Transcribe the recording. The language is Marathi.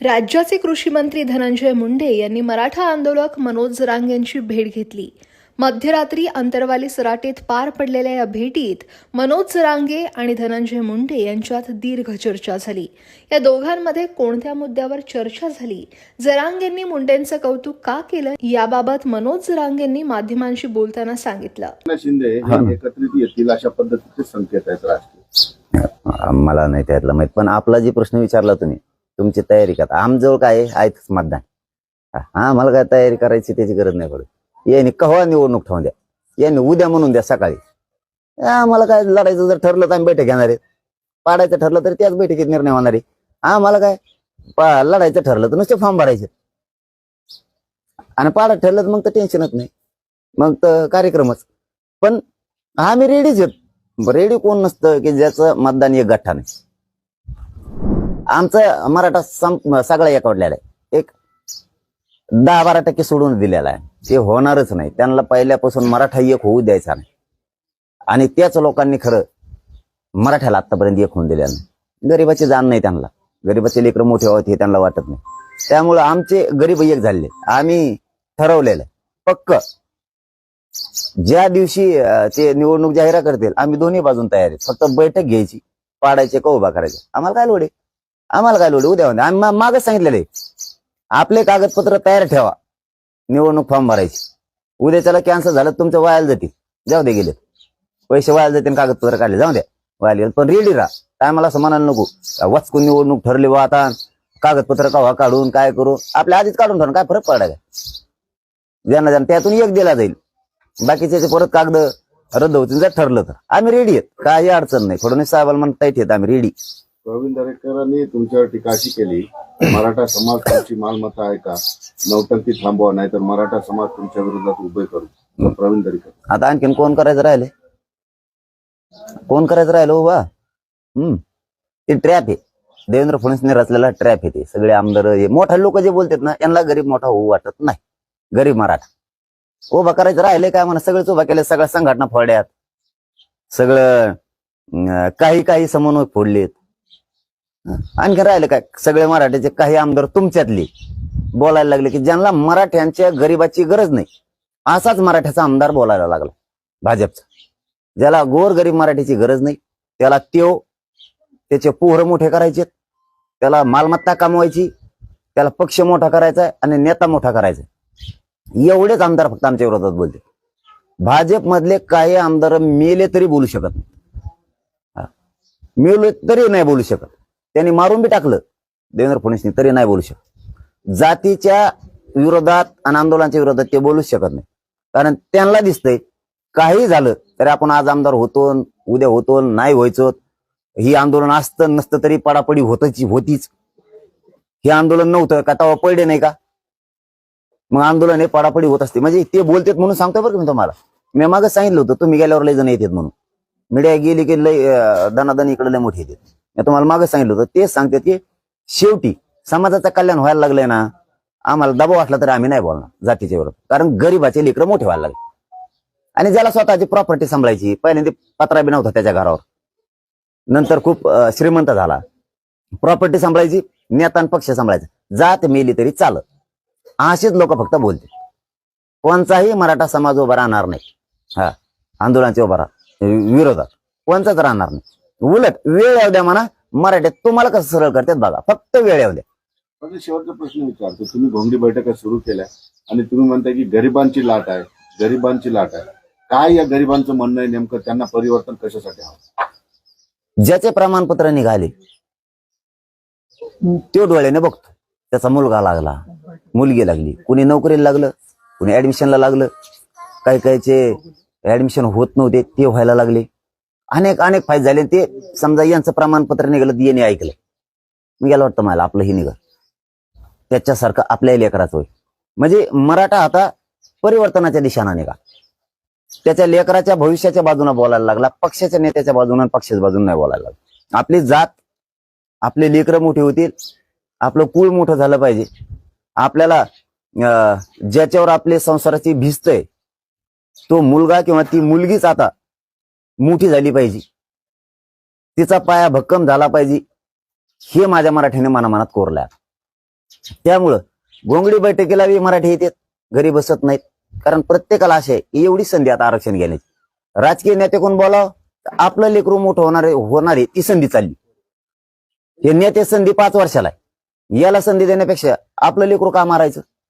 राज्याचे कृषी मंत्री धनंजय मुंडे यांनी मराठा आंदोलक मनोज जरांग यांची भेट घेतली. मध्यरात्री अंतरवाली सराटीत पार पडलेल्या या भेटीत मनोज जरांगे आणि धनंजय मुंडे यांच्यात दीर्घ चर्चा झाली. या दोघांमध्ये कोणत्या मुद्द्यावर चर्चा झाली? जरांगेंनी मुंडेंचं कौतुक का केलं? याबाबत मनोज जरांगेंनी माध्यमांशी बोलताना सांगितलं. शिंदे हे एकत्रित येतील अशा पद्धतीचे संकेत आहेत राजकीय मला नाही त्यातलं माहीत पण आपला जे प्रश्न विचारला तुम्ही तुमची तयारी करता आमजवळ काय आहे? मतदान. हा आम्हाला काय तयारी करायची त्याची गरज नाही पडत. यांनी कव्हा निवडणूक ठेवून द्या? यांनी उद्या म्हणून द्या सकाळी. आम्हाला काय लढायचं जर ठरलं तर आम्ही बैठक घेणार आहे. पाडायचं ठरलं तर त्याच बैठकीत निर्णय होणार आहे. आम्हाला काय? पा- लढायचं ठरलं तर नुसते फॉर्म भरायचे. आणि पाडत ठरलं तर मग तर टेन्शनच नाही. मग तर कार्यक्रमच. पण आम्ही रेडीच आहेत. रेडी कोण नसतं की ज्याचं मतदान एक गठ्ठा नाही. आमचं मराठा सं- सगळा एकवडलेला आहे. एक दहा बारा टक्के सोडून दिलेला आहे. ते होणारच नाही. त्यांना पहिल्यापासून मराठा एक होऊ द्यायचा नाही. आणि त्याच लोकांनी खरं मराठ्याला आत्तापर्यंत एक होऊन दिलेलं नाही. गरीबाची जाण नाही त्यांना. गरीबाचे लेकरं मोठे व्हावेत हे त्यांना वाटत नाही. त्यामुळं आमचे गरीब एक झाले. आम्ही ठरवलेलं पक्क. ज्या दिवशी ते निवडणूक जाहीर करतील आम्ही दोन्ही बाजून तयार आहेत. फक्त बैठक घ्यायची. पाडायचे का उभा करायचे? आम्हाला काय लोडे आम्हाला काय लोड? उद्या होणार. आम्ही मागच सांगितलेलं आहे. आपले कागदपत्र तयार ठेवा. निवडणूक फॉर्म भरायची. उद्या त्याला कॅन्सल झालं तुमचं वायाला जातील. जाऊ दे गेले पैसे वायाला जातील कागदपत्र काढले. जाऊ द्या वायाला गेले पण रेडी राहा. टायमाला असं म्हणायला नको. वचकून निवडणूक ठरली वा आता. कागदपत्र कवा काढून काय करू आपल्या आधीच काढून ठेवून काय फरक पडायला? ज्यांना ज्यांना त्यातून एक दिला जाईल. बाकीचे परत कागद रद्द होतील. जर ठरलं तर. आम्ही रेडी आहेत. काही अडचण नाही. फडणवीस साहेबाला म्हणता येत. आम्ही रेडी प्रवीण दरेकरांनी तुमच्यावर टीका अशी केली. मराठा समाज तुमची मालमत्ता आहे का? नौटंकी थांबवा नाहीतर मराठा समाज तुमच्या विरोधात उभे करू. तर प्रवीण दरेकर. आता आणखीन कोण करायचं राहिले? कोण करायचं राहिलं उभा हम्म ते ट्रॅप आहे. देवेंद्र फडणवीसने रचलेला ट्रॅप आहे ते. सगळे आमदार हे मोठा लोक जे बोलतात ना यांना गरीब मोठा होऊ वाटत नाही. गरीब मराठा. उभा करायचं राहिले काय म्हणा सगळेच उभा केले सगळ्या संघटना फोडल्यात. सगळं अं, काही काही समन्वय फोडलेत. हं. आणखी राहिले काय? सगळे मराठ्याचे काही आमदार तुमच्यातले. बोलायला लागले की ज्यांना मराठ्यांच्या गरीबाची गरज नाही असाच मराठ्याचा आमदार बोलायला लागला भाजपचा. ज्याला गोर गरीब मराठीची गरज नाही त्याला त्यो त्याचे पोहर मोठे करायचे त्याला मालमत्ता कमवायची त्याला पक्ष मोठा करायचा आणि नेता मोठा करायचा एवढेच आमदार फक्त आमच्या विरोधात बोलते भाजपमधले काही आमदार मेले तरी बोलू शकत नाही. मेले तरी नाही बोलू शकत. त्यांनी मारून बी टाकलं. देवेंद्र फडणवीसनी तरी नाही बोलू शकत. जातीच्या विरोधात आणि आंदोलनाच्या विरोधात ते बोलूच शकत नाही. कारण त्यांना दिसतंय काही झालं तरी आपण आज आमदार होतो उद्या होतो नाही व्हायचो. ही आंदोलन असतं नसतं तरी पडापडी होतच होतीच. हे आंदोलन नव्हतं का? तेव्हा पडले नाही का? मग आंदोलन हे पडापडी होत असते. म्हणजे ते बोलतेत म्हणून सांगतो बरं का मी तुम्हाला. मी मागं सांगितलं होतं तुम्ही गेल्यावर लय जण येतात म्हणून. मीडिया गेली की लय दनादन इकडे लय मोठी येतात. मी तुम्हाला मागं सांगितलं होतं तेच सांगतात की शेवटी समाजाचं कल्याण व्हायला लागलंय ना आम्हाला दबाव असला तरी आम्ही नाही बोलणार जातीच्या विरोधात. कारण गरीबाचे लेकरं मोठे व्हायला लागले. आणि ज्याला स्वतःची प्रॉपर्टी सांभाळायची पहिल्यांदा पत्रा बी नव्हता त्याच्या घरावर. नंतर खूप श्रीमंत झाला. प्रॉपर्टी सांभाळायची नेतान पक्ष सांभाळायचा. जात मेली तरी चालत. असेच लोक फक्त बोलते कोणताही मराठा समाज उभा राहणार नाही. हा आंदोलनाचे उभा राहा विरोधात. कोणताच राहणार नाही. उलट वेळ येऊ द्या म्हणा मराठ्यात तुम्हाला कसं सरळ करतात बघा फक्त वेळ येऊ द्या. पण शेवटचा प्रश्न विचारतो तुम्ही घोंगडी बैठका सुरू केल्या आणि तुम्ही म्हणताय की गरिबांची लाट आहे गरिबांची लाट आहे. काय या गरिबांचं म्हणणं आहे नेमकं? त्यांना परिवर्तन कशासाठी हवं? ज्याचे प्रमाणपत्र निघाले तो डोळ्याने बघतो. त्याचा मुलगा लागला मुलगी लागली कुणी नोकरीला लागलं कुणी ऍडमिशनला लागलं. काही काहीचे ऍडमिशन होत नव्हते ते व्हायला लागले. अनेक अनेक फायदे झाले. ते समजा यांचं प्रमाणपत्र निघालं येणे ऐकलं. मी गेलं वाटतं मला आपलं ही निघा त्याच्यासारखं आपल्या लेकराचं होय म्हणजे मराठा आता परिवर्तनाच्या दिशाना निघा. त्याच्या लेकराच्या भविष्याच्या बाजूने बोलायला लागला पक्षाच्या नेत्याच्या बाजूने पक्षाच्या बाजूने नाही बोलायला लागला. आपली जात आपले लेकरं मोठी होतील आपलं कुळ मोठं झालं पाहिजे. आपल्याला अं, ज्याच्यावर आपले संसाराची भिस्त आहे तो मुलगा किंवा ती मुलगीच आता मोठी झाली पाहिजे. तिचा पाया भक्कम झाला पाहिजे. हे माझ्या मराठीने मनामनात कोरल्या त्यामुळं गोंगडी बैठकीला बी मराठी येतात. घरी बसत नाहीत. कारण प्रत्येकाला असे आहे एवढी संधी आता आरक्षण घेण्याची. राजकीय नेते कोण बोलाव? आपलं लेकरू मोठं होणार होणारी ती संधी चालली. हे नेते संधी पाच वर्षाला आहे. याला संधी देण्यापेक्षा आपलं लेकरू का मारायचं?